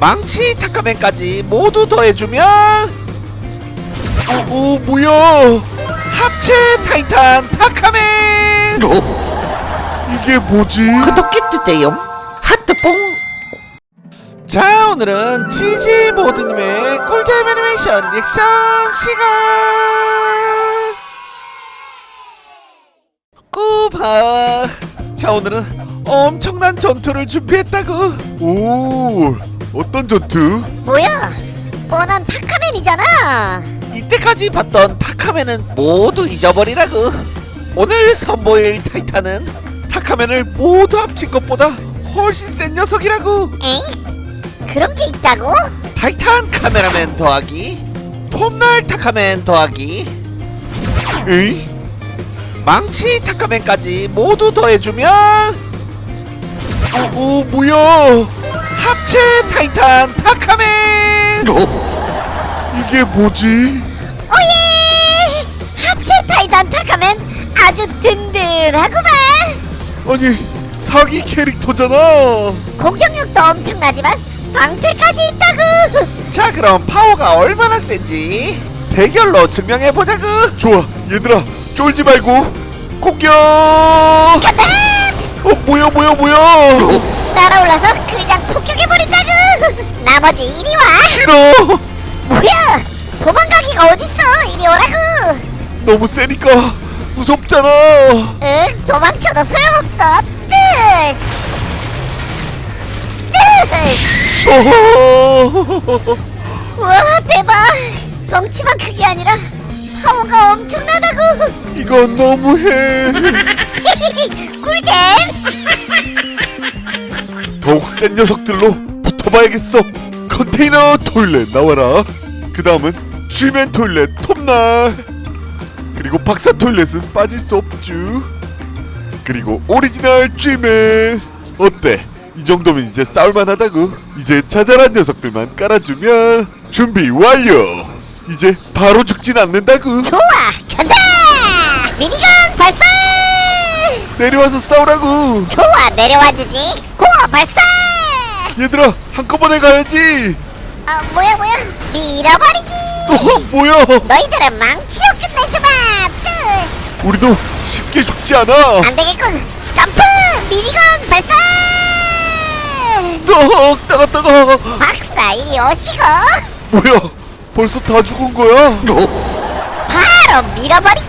망치 타카맨까지 모두 더해주면 어, 어 뭐야 합체 타이탄 타카맨! 이게 뭐지? 구독해주세요. 하트뽕. 자 오늘은 지지 모드님의 꿀잼 애니메이션 리액션 시간! 꾸바! 자 오늘은 엄청난 전투를 준비했다고 오 어떤 전투? 뭐야? 뻔한 타카맨이잖아. 이때까지 봤던 타카맨은 모두 잊어버리라고 오늘 선보일 타이탄은 타카맨을 모두 합친 것보다 훨씬 센 녀석이라고 엥? 그런 게 있다고? 타이탄 카메라맨 더하기 톱날 타카맨 더하기 에이? 망치 타카맨까지 모두 더해주면 어, 어 뭐야 합체 타이탄 타카맨 이게 뭐지? 오예! 합체 타이단 타카맨 아주 든든하구만. 아니 사기 캐릭터잖아 공격력도 엄청나지만 방패까지 있다고. 자 그럼 파워가 얼마나 센지 대결로 증명해보자구 좋아 얘들아 쫄지 말고 공격 간다! 어 뭐야 뭐야 뭐야 날아올라서 그냥 폭격해버린다고. 나머지 이리 와. 싫어 뭐야? 도망가기가 어딨어? 이리 오라고. 너무 세니까 무섭잖아 응, 도망쳐도 소용없어. 뜨스! 어허. 와 대박 덩치만 크게 아니라 파워가 엄청나다고 이건 너무해 꿀잼! 더욱 센 녀석들로 붙어봐야겠어. 컨테이너 토일렛 나와라. 그 다음은 쥐맨 토일렛 톱날. 그리고 박사 토일렛은 빠질 수 없쥬. 그리고 오리지널 쥐맨. 어때? 이 정도면 이제 싸울만하다고. 이제 자잘한 녀석들만 깔아주면 준비 완료. 이제 바로 죽진 않는다고. 좋아 내려와서 싸우라고. 좋아 내려와주지. 고어 발사! 얘들아 한꺼번에 가야지. 아 뭐야 뭐야? 밀어버리기! 어 뭐야? 너희들은 망치로 끝내주마! 뜨스 우리도 쉽게 죽지 않아. 안되겠군. 점프! 미니건 발사! 떡 따가 따가. 박사 이리 오시고. 뭐야? 벌써 다 죽은 거야? 바로 밀어버리기!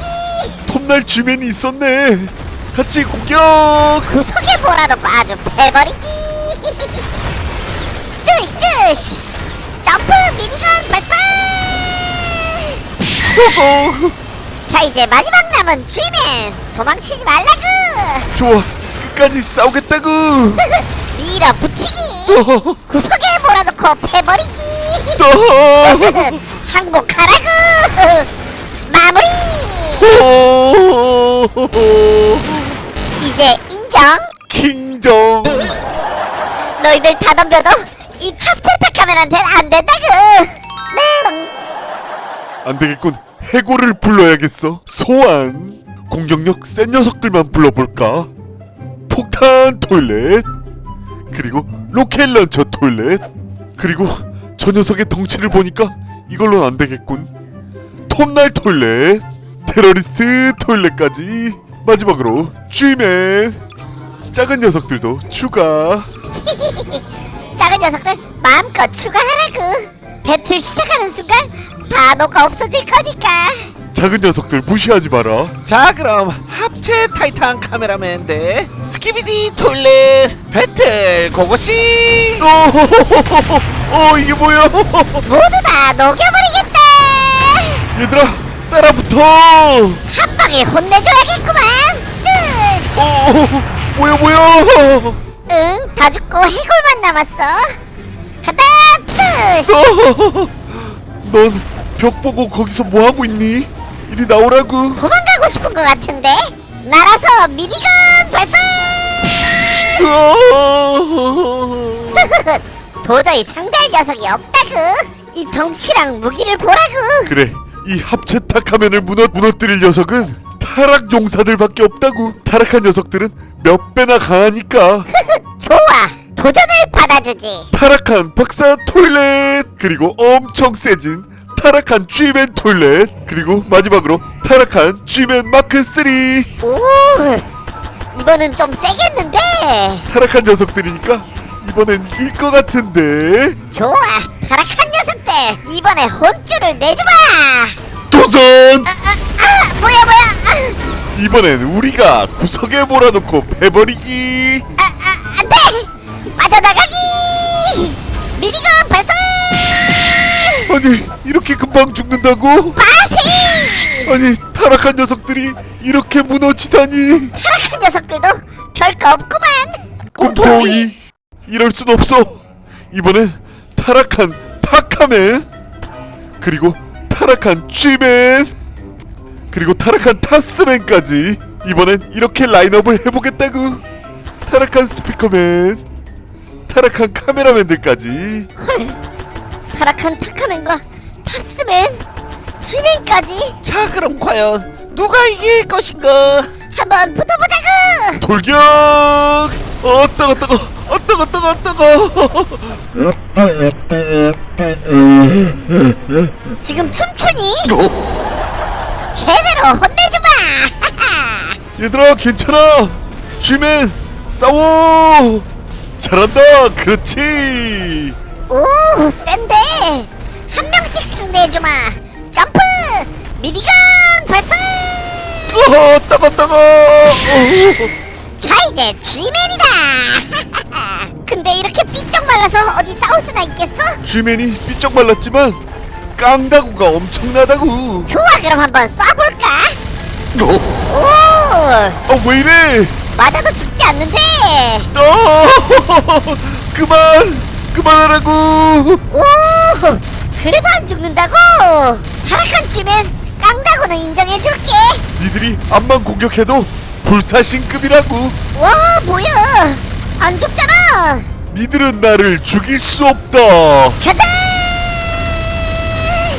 톱날 쥐맨이 있었네 같이 공격! 구석에 몰아놓고 아주 패버리기. 뜨시 뜨시. 점프 미니건 발사! 자 이제 마지막 남은 쥐맨 도망치지 말라구! 좋아 끝까지 싸우겠다고 밀어붙이기! 어, 구석에 몰아놓고 패버리기! 떡 항복하라구! 마무리! 호 이제 인정. 킹정. 너희들 다 덤벼도 이 합체 타카맨한테는 안 된다구. 네. 안되겠군. 해골을 불러야겠어. 소환. 공격력 센 녀석들만 불러볼까? 폭탄 토일렛. 그리고 로켓 런처 토일렛. 그리고 저 녀석의 덩치를 보니까 이걸로는 안 되겠군. 톱날 토일렛. 테러리스트 토일렛까지 마지막으로 쥐맨 작은 녀석들도 추가 작은 녀석들 마음껏 추가하라구 배틀 시작하는 순간 다 녹아 없어질 거니까 작은 녀석들 무시하지 마라. 자, 그럼 합체 타이탄 카메라맨 대 스키비디 토일렛 배틀 고고씨. 어, 어 이게 뭐야? 모두 다 녹여버리겠다 얘들아, 따라붙어. 한 방에 혼내줘야겠구만 뜨시 어, 뭐야 뭐야? 응, 다 죽고 해골만 남았어 간다 뜨시 어, 넌 벽 보고 거기서 뭐 하고 있니? 이리 나오라고. 도망가고 싶은 것 같은데 날아서 미니건 발사 어. 도저히 상대할 녀석이 없다구 이 덩치랑 무기를 보라구 그래, 이 합체 타카면을 무너 무너뜨릴 녀석은 타락 용사들밖에 없다고. 타락한 녀석들은 몇 배나 강하니까. 좋아. 도전을 받아주지. 타락한 박사 토일렛 그리고 엄청 세진 타락한 G맨 토일렛 그리고 마지막으로 타락한 G맨 마크 3 오 이번은 좀 세겠는데? 타락한 녀석들이니까 이번엔 이길 것 같은데. 좋아. 타락한 녀석들 이번에 혼쭐을 내주마 도전! 아, 아 뭐야 뭐야. 아, 이번엔 우리가 구석에 몰아놓고 패버리기. 아, 아, 안돼. 빠져나가기. 미니건 발사. 아니 이렇게 금방 죽는다고? 빠세. 아니 타락한 녀석들이 이렇게 무너지다니. 타락한 녀석들도 별거 없구만. 꿈토이. 이럴 순 없어. 이번엔 타락한 타카맨 그리고 타락한 쥐맨 그리고 타락한 타스맨까지 이번엔 이렇게 라인업을 해보겠다구. 타락한 스피커맨 타락한 카메라맨들까지. 타락한 타카맨과 타스맨 쥐맨까지. 자 그럼 과연 누가 이길 것인가? 한번 붙어보자구! 돌격! 어 따가 따가 어 따가 따가 따가 지금 춤추니? 제대로 혼내주마 얘들아 괜찮아. 쥐맨 싸워. 잘한다 그렇지. 오 센데. 한 명씩 상대해주마. 점프! 미니건 발사! 어 따가 따가. 어. 자 이제 쥐맨이다. 근데 이렇게 삐쩍 말라서 어디 싸울 수나 있겠어? 쥐맨이 삐쩍 말랐지만 깡다구가 엄청나다구. 좋아 그럼 한번 쏴볼까? 오! 어왜 이래? 맞아도 죽지 않는데! 어 그만 그만하라고 오! 그래도 안 죽는다고? 타락한 쥐맨 깡다구는 인정해줄게. 니들이 앞만 공격해도 불사신급이라고 와 뭐야? 안 죽잖아! 니들은 나를 죽일 수 없다. 가다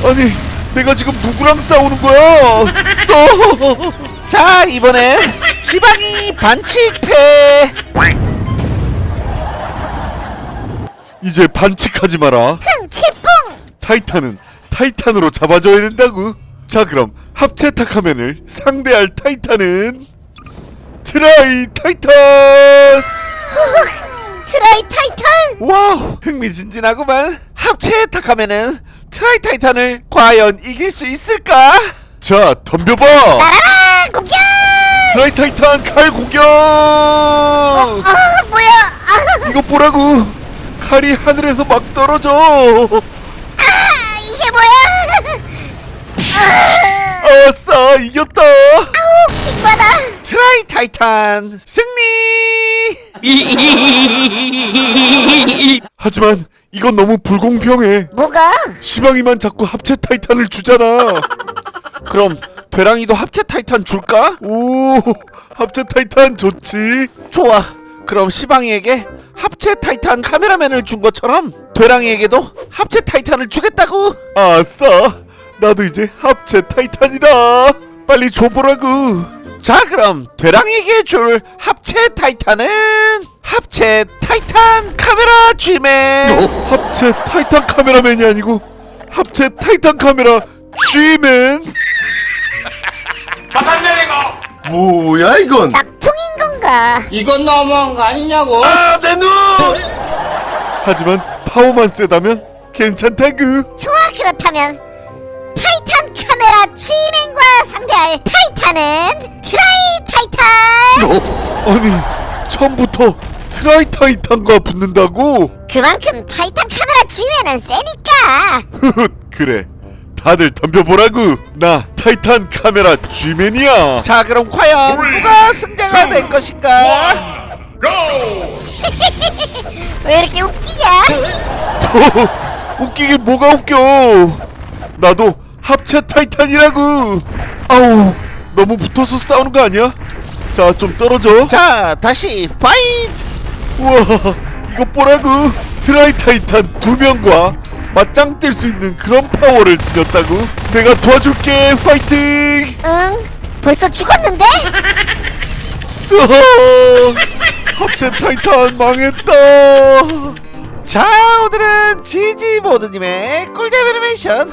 아니 내가 지금 누구랑 싸우는 거야? 또 자 이번엔 시방이 반칙패! 이제 반칙하지 마라. 흥 치뿡 타이탄은 타이탄으로 잡아줘야 된다고. 자 그럼 합체 타카맨을 상대할 타이탄은 트라이 타이탄! 트라이 타이탄! 와우 흥미진진하구만. 합체 탁하면은 트라이 타이탄을 과연 이길 수 있을까? 자 덤벼봐! 나라라 공격! 트라이 타이탄 칼 공격! 아 뭐야? 아, 이거 보라고? 칼이 하늘에서 막 떨어져! 아 이게 뭐야? 아, 아싸 이겼다! 아우 킥받아. 트라이 타이탄 승리! 하지만 이건 너무 불공평해. 뭐가? 시방이만 자꾸 합체 타이탄을 주잖아. 그럼 되랑이도 합체 타이탄 줄까? 오 합체 타이탄 좋지. 좋아. 그럼 시방이에게 합체 타이탄 카메라맨을 준 것처럼 되랑이에게도 합체 타이탄을 주겠다고. 아싸. 나도 이제 합체 타이탄이다. 빨리 줘보라고 자, 그럼 되랑이에게 줄 합체 타이탄은? 합체 타이탄 카메라 G맨. 합체 타이탄 카메라맨이 아니고 합체 타이탄 카메라 G맨? 뭐야 이건? 짝퉁인 건가? 이건 너무한 거 아니냐고? 하지만 파워만 세다면 괜찮다구. 좋아 그렇다면 과 상대할 타이탄은 트라이 타이탄! 아니 처음부터 트라이 타이탄과 붙는다고? 그만큼 타이탄 카메라 G맨은 세니까! 그래 다들 덤벼보라고 나 타이탄 카메라 G맨이야! 자, 그럼 과연 누가 승자가 될 것인가? 왜 이렇게 웃기냐? 또 웃기긴 뭐가 웃겨! 나도 합체 타이탄이라고. 아우 너무 붙어서 싸우는 거 아니야? 자 좀 떨어져. 자, 다시 파이트! 우와 이거 보라고? 트라이 타이탄 두 명과 맞짱 뜰 수 있는 그런 파워를 지녔다고? 내가 도와줄게 파이팅! 응? 벌써 죽었는데? 으허. 합체 타이탄 망했다. 자 오늘은 지지보드님의 꿀잼 애니메이션